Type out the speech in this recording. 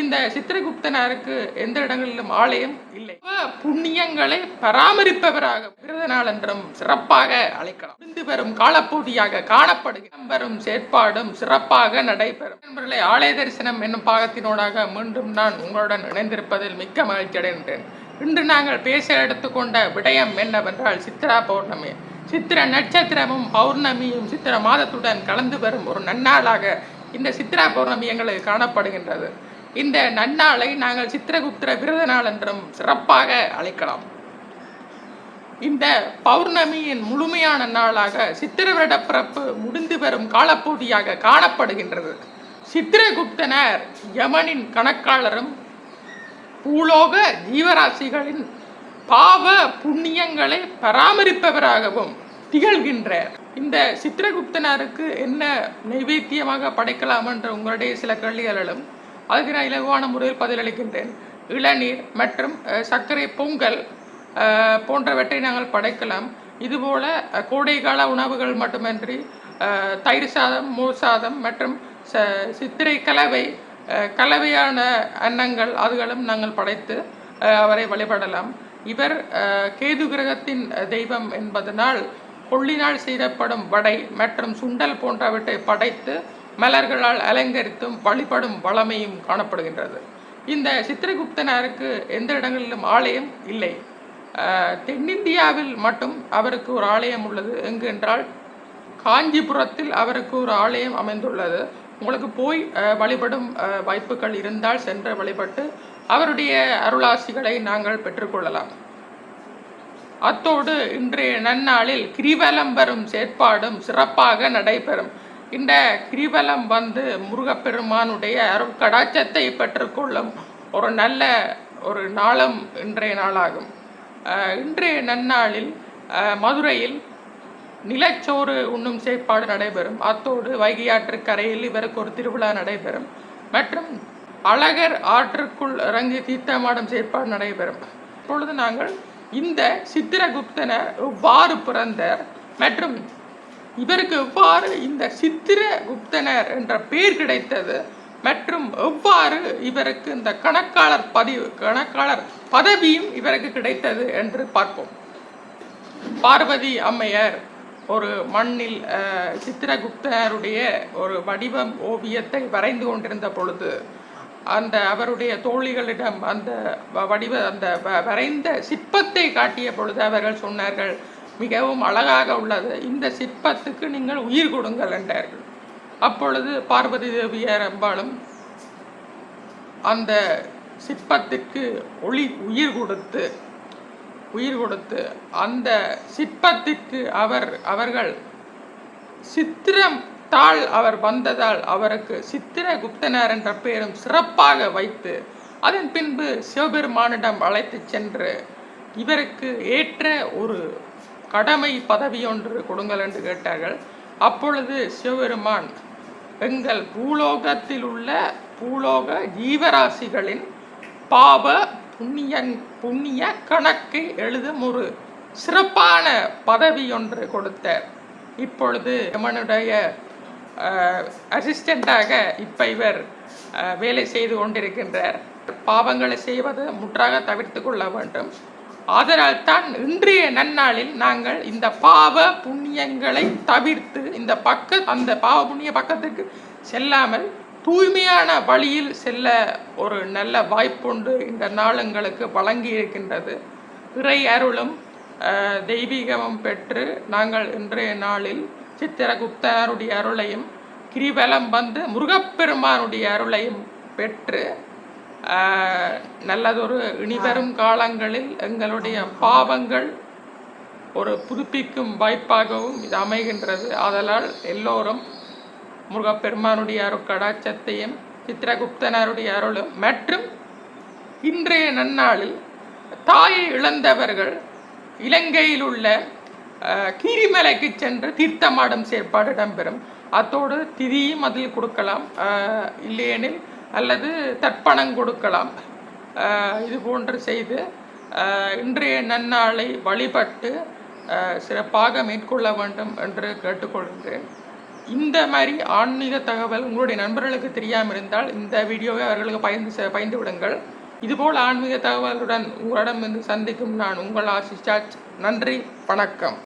இந்த சித்திரகுப்தனாருக்கு எந்த இடங்களிலும் ஆலயம் இல்லை. புண்ணியங்களை பராமரிப்பவராக விரத என்றும் சிறப்பாக அழைக்கலாம். இருந்து வரும் காலப்போட்டியாக காணப்படுகிறது. வரும் செயற்பாடும் சிறப்பாக நடைபெறும். நண்பர்களே ஆலய தரிசனம் என்னும் பாகத்தினோடாக மீண்டும் நான் உங்களுடன் இணைந்திருப்பதில் மிக்க மகிழ்ச்சி அடைகின்றேன். இன்று நாங்கள் பேச எடுத்துக்கொண்ட விடயம் என்னவென்றால் சித்ரா பௌர்ணமி. சித்திர நட்சத்திரமும் பௌர்ணமியும் சித்திர மாதத்துடன் கலந்து வரும் ஒரு நன்னாளாக இந்த சித்ரா பௌர்ணமி எங்களுக்கு காணப்படுகின்றது. இந்த நன்னாளை நாங்கள் சித்திரகுப்தர விரத நாள் என்றும் சிறப்பாக அழைக்கலாம். இந்த பௌர்ணமியின் முழுமையான நாளாக சித்திர பிறப்பு முடிந்து வரும் காலப்பகுதியாக காணப்படுகின்றது. சித்திரகுப்தனர் யமனின் கணக்காளரும் பூலோக ஜீவராசிகளின் பாவ புண்ணியங்களை பராமரிப்பவராகவும் திகழ்கின்றார். இந்த சித்திரகுப்தனாருக்கு என்ன நைவேத்தியமாக படைக்கலாம் என்ற உங்களுடைய சில கேள்விகளும் அதுக்கு நான் இலகுவான முறையில் பதிலளிக்கின்றேன். இளநீர் மற்றும் சர்க்கரை பொங்கல் போன்றவற்றை நாங்கள் படைக்கலாம். இதுபோல கோடைகால கோடைக்கால உணவுகள் மட்டுமின்றி தயிர் சாதம் மோர் சாதம் மற்றும் ச சித்திரை கலவை கலவையான அன்னங்கள் அதுகளும் நாங்கள் படைத்து அவரை வழிபடலாம். இவர் கேது கிரகத்தின் தெய்வம் என்பதனால் கொள்ளினால் செய்யப்படும் வடை மற்றும் சுண்டல் போன்றவற்றை படைத்து மலர்களால் அலங்கரித்தும் வழிபடும் வளமையும் காணப்படுகின்றது. இந்த சித்திரகுப்தனாருக்கு எந்த இடங்களிலும் ஆலயம் இல்லை. அஹ், தென்னிந்தியாவில் மட்டும் அவருக்கு ஒரு ஆலயம் உள்ளது. எங்கு என்றால் காஞ்சிபுரத்தில் அவருக்கு ஒரு ஆலயம் அமைந்துள்ளது. உங்களுக்கு போய் அஹ், வழிபடும் அஹ், வாய்ப்புகள் இருந்தால் சென்று வழிபட்டு அவருடைய அருளாசிகளை நாங்கள் பெற்றுக்கொள்ளலாம். அத்தோடு இன்றைய நன்னாளில் கிரிவலம் வரும் செயற்பாடும் சிறப்பாக நடைபெறும். இந்த கிரிவலம் வந்து முருகப்பெருமானுடைய கடாச்சத்தை பெற்றுக்கொள்ளும் ஒரு நல்ல ஒரு நாளும் இன்றைய நாளாகும். இன்றைய நன்னாளில் மதுரையில் நிலச்சோறு உண்ணும் செயற்பாடு நடைபெறும். அத்தோடு வைகை ஆற்று கரையில் இவருக்கு ஒரு திருவிழா நடைபெறும். மற்றும் அழகர் ஆற்றுக்குள் இறங்கி தீர்த்தமாடும் செயற்பாடு நடைபெறும். இப்பொழுது நாங்கள் இந்த சித்திரகுப்தனர் எவ்வாறு பிறந்தார். மற்றும் இவருக்கு எவ்வாறு இந்த சித்திரகுப்தனர் என்ற பெயர் கிடைத்தது மற்றும் எவ்வாறு இவருக்கு இந்த கணக்காளர் பதிவு கணக்காளர் பதவியும் இவருக்கு கிடைத்தது என்று பார்ப்போம். பார்வதி அம்மையார் ஒரு மண்ணில் சித்திரகுப்தருடைய ஒரு வடிவம் ஓவியத்தை வரைந்து கொண்டிருந்த பொழுது அந்த அவருடைய தோழிகளிடம் அந்த வடிவ அந்த வ- வரைந்த சிற்பத்தை காட்டிய பொழுது அவர்கள் சொன்னார்கள் மிகவும் அழகாக உள்ளது. இந்த சிற்பத்துக்கு நீங்கள் உயிர் கொடுங்கள் என்றார்கள். அப்பொழுது பார்வதி தேவியார் அம்பாளும் அந்த சிற்பத்திற்கு ஒளி உயிர் கொடுத்து உயிர் கொடுத்து அந்த சிற்பத்திற்கு அவர் அவர்கள் சித்திரம் தாள் அவர் வந்ததால் அவருக்கு சித்திரகுப்தனார் என்ற பெயரும் சிறப்பாக வைத்து அதன் பின்பு சிவபெருமானிடம் அழைத்து சென்று இவருக்கு ஏற்ற ஒரு கடமை பதவி ஒன்று கொடுங்கள் என்று கேட்டார்கள். அப்பொழுது சிவபெருமான் எங்கள் பூலோகத்தில் உள்ள பூலோக ஜீவராசிகளின் பாப புண்ணியன் புண்ணிய கணக்கை எழுதும் ஒரு சிறப்பான பதவி ஒன்று கொடுத்தார். இப்பொழுது எமனுடைய அசிஸ்டண்ட்டாக இப்போ இவர் வேலை செய்து கொண்டிருக்கின்றார். பாவங்களை செய்வது முற்றாக தவிர்த்து கொள்ள வேண்டும். அதனால் தான் இன்றைய நன்னாளில் நாங்கள் இந்த பாவ புண்ணியங்களை தவிர்த்து இந்த பக்க அந்த பாவ புண்ணிய பக்கத்துக்கு செல்லாமல் தூய்மையான வழியில் செல்ல ஒரு நல்ல வாய்ப்புண்டு இந்த நாள் எங்களுக்கு வழங்கி இருக்கின்றது இறை அருளும் தெய்வீகமும் பெற்று நாங்கள் இன்றைய நாளில் சித்திரகுப்தருடைய அருளையும் கிரிவலம் வந்து முருகப்பெருமானுடைய அருளையும் பெற்று நல்லதொரு இனிவரும் காலங்களில் எங்களுடைய பாவங்கள் ஒரு புதுப்பிக்கும் வாய்ப்பாகவும் இது அமைகின்றது. ஆதலால் எல்லோரும் முருகப்பெருமானுடைய அருட்கடாட்சத்தையும் சித்திரகுப்தனருடைய அருளும் மற்றும் இன்றைய நன்னாளில் தாயை இழந்தவர்கள் இலங்கையில் உள்ள கீரிமலைக்கு சென்று தீர்த்தமாடும் செயற்பாடு இடம்பெறும். அத்தோடு திதியும் அதில் கொடுக்கலாம். இல்லையெனில் அல்லது தர்ப்பணம் கொடுக்கலாம். இது போன்று செய்து இன்றைய நன்னாளை வழிபட்டு சிறப்பாக மேற்கொள்ள வேண்டும் என்று கேட்டுக்கொள்கிறேன். இந்த மாதிரி ஆன்மீக தகவல் உங்களுடைய நண்பர்களுக்கு தெரியாமல் இருந்தால் இந்த வீடியோவை அவர்களுக்கு பயந்து செ- பயந்து விடுங்கள். இதுபோல் ஆன்மீக தகவலுடன் உங்களிடம் வந்து சந்திக்கும் நான் உங்கள் ஆசிஷாஜ் நன்றி வணக்கம்.